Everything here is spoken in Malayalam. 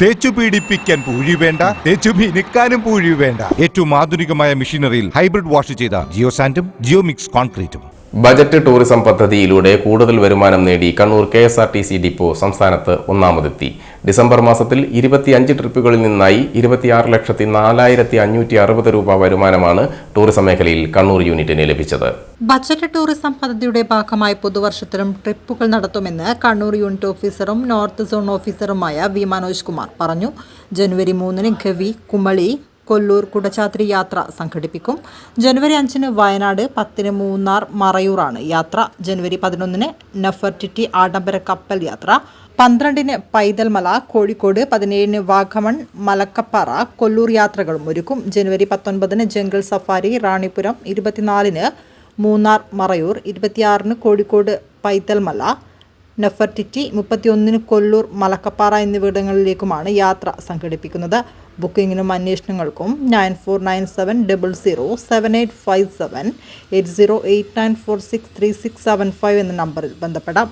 തേച്ചു പീഡിപ്പിക്കാൻ പൂഴി വേണ്ട തേച്ചു മിനുക്കാനും പൂഴി വേണ്ട. ഏറ്റവും ആധുനികമായ മെഷീനറിയിൽ ഹൈബ്രിഡ് വാഷ് ചെയ്ത ജിയോ സാൻഡും ജിയോ മിക്സ് കോൺക്രീറ്റും. ബജറ്റ് ടൂറിസം പദ്ധതിയിലൂടെ കൂടുതൽ വരുമാനം നേടി Kannur K S R T C depot സംസ്ഥാനത്ത് ഒന്നാമതെത്തി. ഡിസംബർ മാസത്തിൽ ഇരുപത്തിയഞ്ച് ട്രിപ്പുകളിൽ നിന്നായി ഇരുപത്തിയാറ് ലക്ഷത്തി നാലായിരത്തി അഞ്ഞൂറ്റി അറുപത് രൂപ വരുമാനമാണ് ടൂറിസം മേഖലയിൽ കണ്ണൂർ യൂണിറ്റിന് ലഭിച്ചത്. ബജറ്റ് ടൂറിസം പദ്ധതിയുടെ ഭാഗമായി പുതുവർഷത്തിലും ട്രിപ്പുകൾ നടത്തുമെന്ന് കണ്ണൂർ യൂണിറ്റ് ഓഫീസറും നോർത്ത് സോൺ ഓഫീസറുമായ വി മനോജ് കുമാർ പറഞ്ഞു. ജനുവരി മൂന്നിന് ഗവി കുമളി കൊല്ലൂർ കുടച്ചാത്രി യാത്ര സംഘടിപ്പിക്കും. ജനുവരി അഞ്ചിന് വയനാട് പത്തിന് മൂന്നാർ മറയൂറാണ് യാത്ര. ജനുവരി പതിനൊന്നിന് നഫർട്ടിറ്റി ആഡംബര കപ്പൽ യാത്ര. പന്ത്രണ്ടിന് പൈതൽമല കോഴിക്കോട് പതിനേഴിന് വാഗമൺ മലക്കപ്പാറ കൊല്ലൂർ യാത്രകളും ഒരുക്കും. ജനുവരി പത്തൊൻപതിന് ജംഗിൾ സഫാരി റാണിപുരം ഇരുപത്തിനാലിന് മൂന്നാർ മറയൂർ ഇരുപത്തിയാറിന് കോഴിക്കോട് പൈതൽമല നെഫർട്ടിറ്റി മുപ്പത്തിയൊന്നിന് കൊല്ലൂർ മലക്കപ്പാറ എന്നിവിടങ്ങളിലേക്കുമാണ് യാത്ര സംഘടിപ്പിക്കുന്നത്. ബുക്കിങ്ങിനും അന്വേഷണങ്ങൾക്കും nine four nine seven double zero seven eight five seven eight zero eight nine four six three six seven five എന്ന നമ്പറിൽ ബന്ധപ്പെടാം.